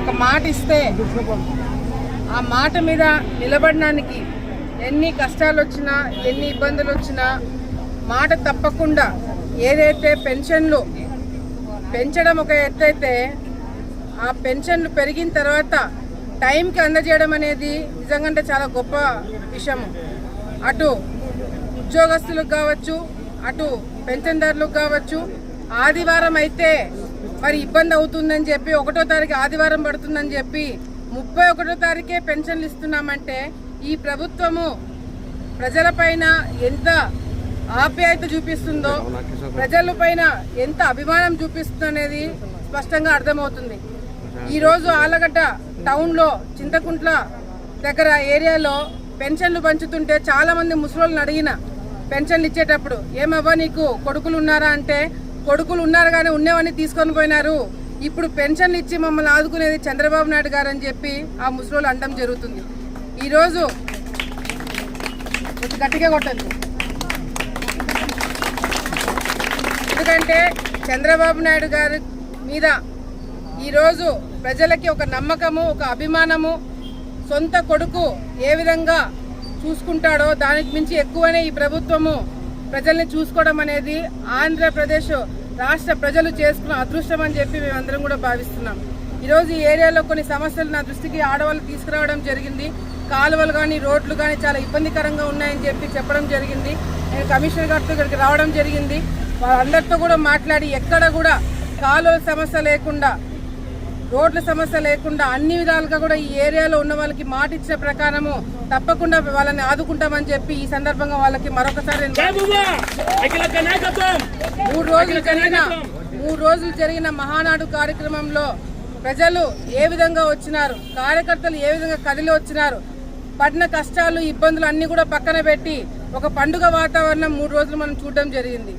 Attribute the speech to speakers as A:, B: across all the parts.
A: ఒక మాట ఇస్తే ఆ మాట మీద నిలబడడానికి ఎన్ని కష్టాలు వచ్చినా ఎన్ని ఇబ్బందులు వచ్చినా మాట తప్పకుండా ఏదైతే పెన్షన్లు పెంచడం ఒక ఎత్తైతే ఆ పెన్షన్లు పెరిగిన తర్వాత టైంకి అందజేయడం అనేది నిజంగా చాలా గొప్ప విషయం. అటు ఉద్యోగస్తులకు కావచ్చు అటు పెన్షన్దారులకు కావచ్చు ఆదివారం అయితే మరి ఇబ్బంది అవుతుందని చెప్పి ఒకటో తారీఖు ఆదివారం పడుతుందని చెప్పి ముప్పై ఒకటో తారీఖే పెన్షన్లు ఇస్తున్నామంటే ఈ ప్రభుత్వము ప్రజలపైన ఎంత ఆప్యాయత చూపిస్తుందో ప్రజలపైన ఎంత అభిమానం చూపిస్తుందో అనేది స్పష్టంగా అర్థమవుతుంది. ఈరోజు ఆలగడ్డ టౌన్లో చింతకుంట్ల దగ్గర ఏరియాలో పెన్షన్లు పంచుతుంటే చాలామంది ముసలోళ్ళని అడిగిన పెన్షన్లు ఇచ్చేటప్పుడు ఏమవ్వా నీకు కొడుకులు ఉన్నారా? అంటే కొడుకులు ఉన్నారు కానీ ఉన్నవన్నీ తీసుకొని పోయినారు. ఇప్పుడు పెన్షన్లు ఇచ్చి మమ్మల్ని ఆదుకునేది చంద్రబాబు నాయుడు గారు అని చెప్పి ఆ ముసలోళ్ళు అండం జరుగుతుంది. ఈరోజు గట్టిగా కొట్టద్దు ఎందుకంటే చంద్రబాబు నాయుడు గారి మీద ఈరోజు ప్రజలకి ఒక నమ్మకము ఒక అభిమానము సొంత కొడుకు ఏ విధంగా చూసుకుంటాడో దానికి మించి ఎక్కువనే ఈ ప్రభుత్వము ప్రజల్ని చూసుకోవడం అనేది ఆంధ్రప్రదేశ్ రాష్ట్ర ప్రజలు చేసుకున్న అదృష్టం అని చెప్పి మేమందరం కూడా భావిస్తున్నాం. ఈరోజు ఈ ఏరియాలో కొన్ని సమస్యలు నా దృష్టికి ఆడవాళ్ళు తీసుకురావడం జరిగింది. కాలువలు కానీ రోడ్లు కానీ చాలా ఇబ్బందికరంగా ఉన్నాయని చెప్పి చెప్పడం జరిగింది. నేను కమిషనర్ గారితో ఇక్కడికి రావడం జరిగింది. వాళ్ళందరితో కూడా మాట్లాడి ఎక్కడ కూడా కాలువల సమస్య లేకుండా రోడ్ల సమస్య లేకుండా అన్ని విధాలుగా కూడా ఈ ఏరియాలో ఉన్న వాళ్ళకి మాట ఇచ్చిన ప్రకారము తప్పకుండా వాళ్ళని ఆదుకుంటామని చెప్పి ఈ సందర్భంగా వాళ్ళకి మరొకసారి మూడు రోజులు జరిగిన మూడు రోజులు జరిగిన మహానాడు కార్యక్రమంలో ప్రజలు ఏ విధంగా వచ్చినారు కార్యకర్తలు ఏ విధంగా కదిలి వచ్చినారు పడిన కష్టాలు ఇబ్బందులు అన్ని కూడా పక్కన పెట్టి ఒక పండుగ వాతావరణం మూడు రోజులు మనం చూడడం జరిగింది.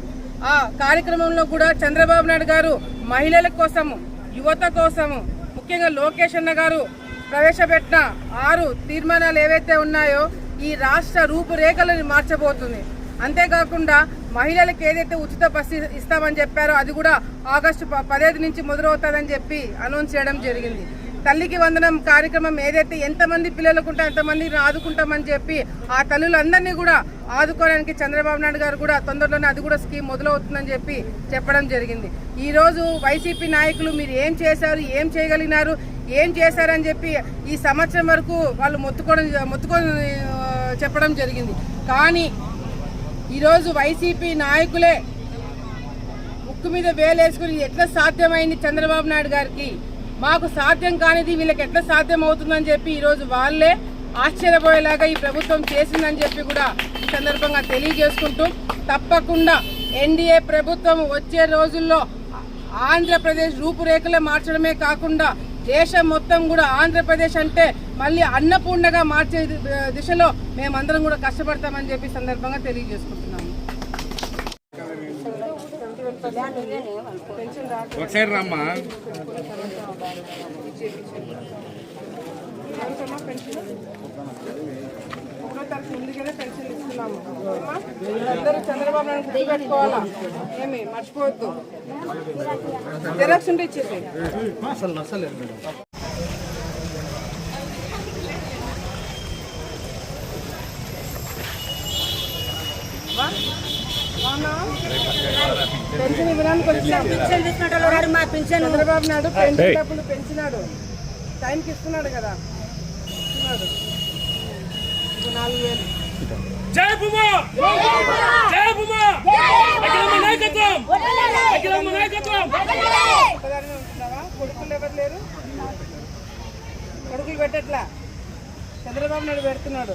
A: ఆ కార్యక్రమంలో కూడా చంద్రబాబు నాయుడు గారు మహిళల కోసము యువత కోసము. ముఖ్యంగా లోకేష్ అన్న గారు ప్రవేశపెట్టిన ఆరు తీర్మానాలు ఏవైతే ఉన్నాయో ఈ రాష్ట్ర రూపురేఖలను మార్చబోతుంది. అంతేకాకుండా మహిళలకు ఏదైతే ఉచిత బస్సు ఇస్తామని చెప్పారో అది కూడా ఆగస్టు ప- నుంచి మొదలవుతుందని చెప్పి అనౌన్స్ చేయడం జరిగింది. తల్లికి వందనం కార్యక్రమం ఏదైతే ఎంతమంది పిల్లలకు ఉంటే అంతమందిని ఆదుకుంటామని చెప్పి ఆ తల్లులందరినీ కూడా ఆదుకోవడానికి చంద్రబాబు నాయుడు గారు కూడా తొందరలోనే అది కూడా స్కీమ్ మొదలవుతుందని చెప్పి చెప్పడం జరిగింది. ఈరోజు వైసీపీ నాయకులు మీరు ఏం చేశారు ఏం చేయగలిగినారు ఏం చేశారని చెప్పి ఈ సంవత్సరం వరకు వాళ్ళు మొత్తుకోవడం మొత్తుకొని చెప్పడం జరిగింది. కానీ ఈరోజు వైసీపీ నాయకులే ముక్కు మీద వేలేసుకుని ఎట్లా సాధ్యమైంది చంద్రబాబు నాయుడు గారికి? మాకు సాధ్యం కానిది వీళ్ళకి ఎట్లా సాధ్యం అవుతుందని చెప్పి ఈరోజు వాళ్ళే ఆశ్చర్యపోయేలాగా ఈ ప్రభుత్వం చేసిందని చెప్పి కూడా ఈ సందర్భంగా తెలియజేసుకుంటూ తప్పకుండా ఎన్డీఏ ప్రభుత్వం వచ్చే రోజుల్లో ఆంధ్రప్రదేశ్ రూపురేఖలే మార్చడమే కాకుండా దేశం మొత్తం కూడా ఆంధ్రప్రదేశ్ అంటే మళ్ళీ అన్నపూర్ణగా మార్చే దిశలో మేమందరం కూడా కష్టపడతామని చెప్పి సందర్భంగా తెలియజేసుకుంటున్నాం.
B: ఒకసారి రమ్మా.
A: పెన్షన్ ఒకటో ముందుగానే పెన్షన్ ఇస్తున్నాము అందరూ చంద్రబాబు నాయుడు గుర్తుపెట్టుకోవాలా ఏమి మర్చిపోవద్దు జెరాక్స్ ఉంటే ఇచ్చేసి పెన్షన్
C: తీసుకుంటే రారు మా పెన్షన్.
A: చంద్రబాబు నాయుడు పెన్షన్ డబ్బులు పెంచినాడు. టైంకి ఇస్తున్నాడు కదా. ఇస్తున్నాడు. నాలుగు వేలు.
B: జై భూమా! జై భూమా! అఖిలమ్మ నాయకత్వం! అఖిలమ్మ నాయకత్వం!
A: ఒక్కదానివే ఉంటున్నావా? కొడుకులు ఎవరు లేరు? కొడుకులు పెట్టట్లా? చంద్రబాబు నాయుడు పెడుతున్నాడు.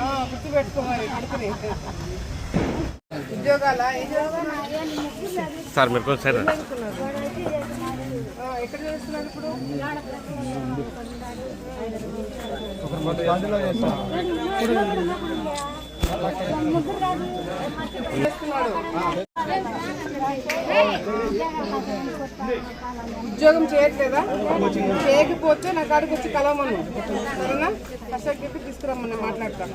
A: ఆ, గుర్తు పెట్టుకో మరి కొడుకుని.
B: సార్ మీరు కొంచెం
A: ఉద్యోగం చేయట్లేదా? చేయకపోతే నా కాడికి వచ్చి కలవమను. సరేనా? కష్టం చెప్పి తీసుకురమ్మని మాట్లాడతాను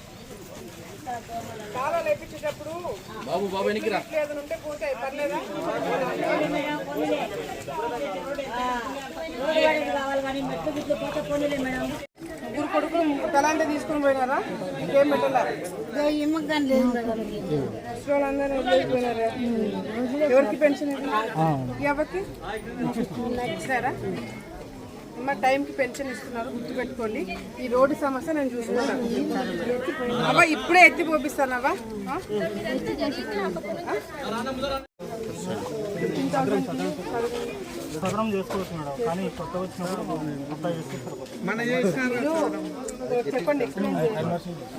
A: కాలాలు
B: బాబు బాబు
A: ఉంటే పర్లేదా?
C: మేడం
A: ముగ్గురు కొడుకులు తలాంటి తీసుకుని పోయినారా? ఇంకేం పెట్టారు ఎవరికి పెన్షన్ ఎవరికి ఇచ్చారా అమ్మ టైంకి పెన్షన్ ఇస్తున్నారు గుర్తుపెట్టుకోండి. ఈ రోడ్డు సమస్య నేను చూసుకుంటాను. అవ్వ ఇప్పుడే ఎత్తి పోపిస్తాను అవ్వ ఆ?
D: సదరం చేసుకోవచ్చు మేడం కానీ కొత్త వచ్చినప్పుడు కొత్త
A: మీరు చెప్పండి.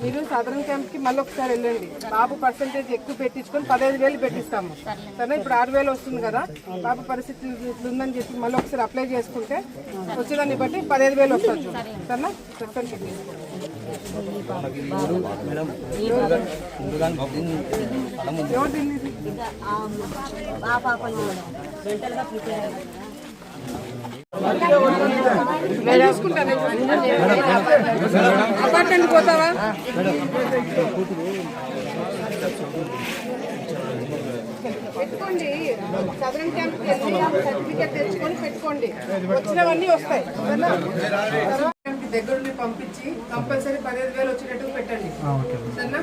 A: మీరు సదరన్ క్యాంప్కి మళ్ళీ ఒకసారి వెళ్ళండి. బాబు పర్సంటేజ్ ఎక్కువ పెట్టించుకొని పదహైదు వేలు పెట్టిస్తాము. సరే ఇప్పుడు ఆరు వేలు వస్తుంది కదా. బాబు పరిస్థితి ఇట్లుందని చెప్పి మళ్ళీ ఒకసారి అప్లై చేసుకుంటే వచ్చేదాన్ని బట్టి పదహైదు వేలు వస్తుంది. సరేనా? చెప్పండి. ఎవరు
C: ఆ పాపని మేడం మెంటల్గా ప్రిపేర్ అయ్యారు
A: అపార్ట్మెంట్ పోతావా? పెట్టుకోండి. సదరన్ క్యాంప్ సర్టిఫికేట్ తెచ్చుకొని పెట్టుకోండి. వచ్చినవన్నీ వస్తాయి. దగ్గరుండి పంపించి కంపల్సరీ పదిహేను వేలు వచ్చేటట్టు పెట్టండి సరేనా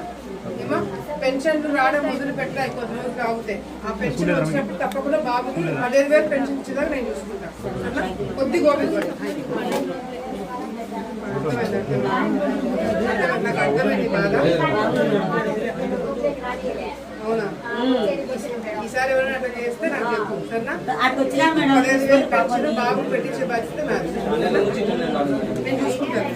A: ఏమో పెన్షన్లు రావడం మొదలు పెట్టాయి కొద్ది రోజులు ఆగుతాయి ఆ పెన్షన్ వచ్చినప్పుడు తప్పకుండా బాబుకి పదిహేను వేలు పెన్షన్ ఇచ్చేదాకా నేను చూసుకుంటాను సరేనా కొద్ది గోపి నాకు అర్థమైంది బాధ అవునా ఈసారి ఎవరైనా అట్లా చేస్తే నాకు చెప్పు సరేనా?
C: అటు వచ్చినా మేడం
A: పదిహేను వేలు పెన్షన్ బాబు పెట్టించే బాధ్యత నాది. సరేనా? నేను చూసుకుంటాను.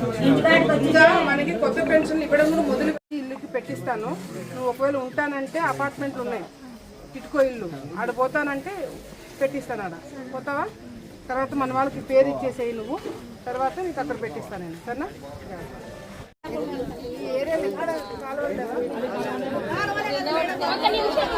A: ఇంకా మనకి కొత్త పెన్షన్ ఇవ్వడం కూడా మొదలు పెట్టి ఇల్లుకి పెట్టిస్తాను. నువ్వు ఒకవేళ ఉంటానంటే అపార్ట్మెంట్లు ఉన్నాయి. కిటుకో ఇల్లు. ఆడ పోతానంటే పెట్టిస్తాను ఆడ. పోతావా? తర్వాత మన వాళ్ళకి పేరు ఇచ్చేసేయి నువ్వు. తర్వాత నీకు అక్కడ పెట్టిస్తాను నేను. సరేనా? ఈ ఏరియాలో ఎక్కడ కాలువ ఒక్క నిమిషం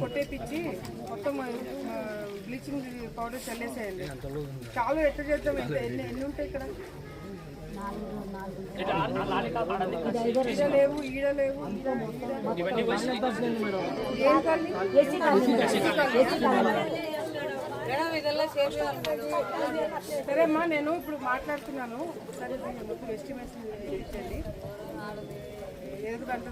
A: కొట్టేపిచ్చి మొత్తం బ్లీచింగ్ పౌడర్ చల్లేసేయాలి చాలు ఎట్లా చేద్దాం? ఎన్ని ఎన్ని ఉంటాయి ఇక్కడ? ఈడ లేవు సరే అమ్మా నేను ఇప్పుడు మాట్లాడుతున్నాను సరే ఇప్పుడు ఎస్టిమేషన్ ఇచ్చండి ఏది ఫస్ట్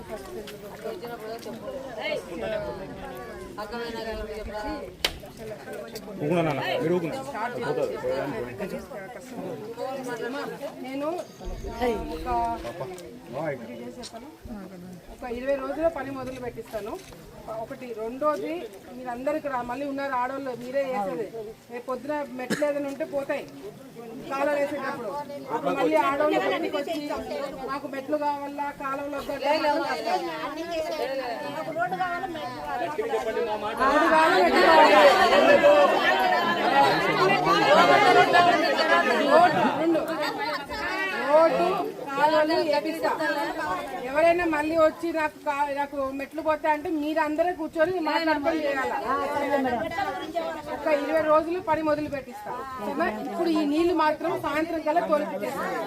A: నేను ఒక ఇరవై రోజుల్లో పని మొదలు పెట్టిస్తాను. ఒకటి రెండోది మీరందరూ ఇక్కడ మళ్ళీ ఉన్నారు ఆడవాళ్ళు మీరే చేసేది. రేపు పొద్దున మెట్లు ఏదైనా ఉంటే పోతాయి. కాలువ వేసేటప్పుడు. అప్పుడు మళ్ళీ ఆడవాళ్ళు బయటికి వచ్చి మాకు మెట్లు కావాలా. రోడ్డు కావాలి, ఎవరైనా మళ్ళీ వచ్చి నాకు నాకు మెట్లు పోతా అంటే మీరందరూ కూర్చొని మాట్లాడుకొని చేయాలి? ఒక ఇరవై రోజులు పని మొదలు పెట్టిస్తాం. ఇప్పుడు ఈ నీళ్ళు మాత్రం సాయంత్రం కల్లా తోలిపెట్టేస్తాను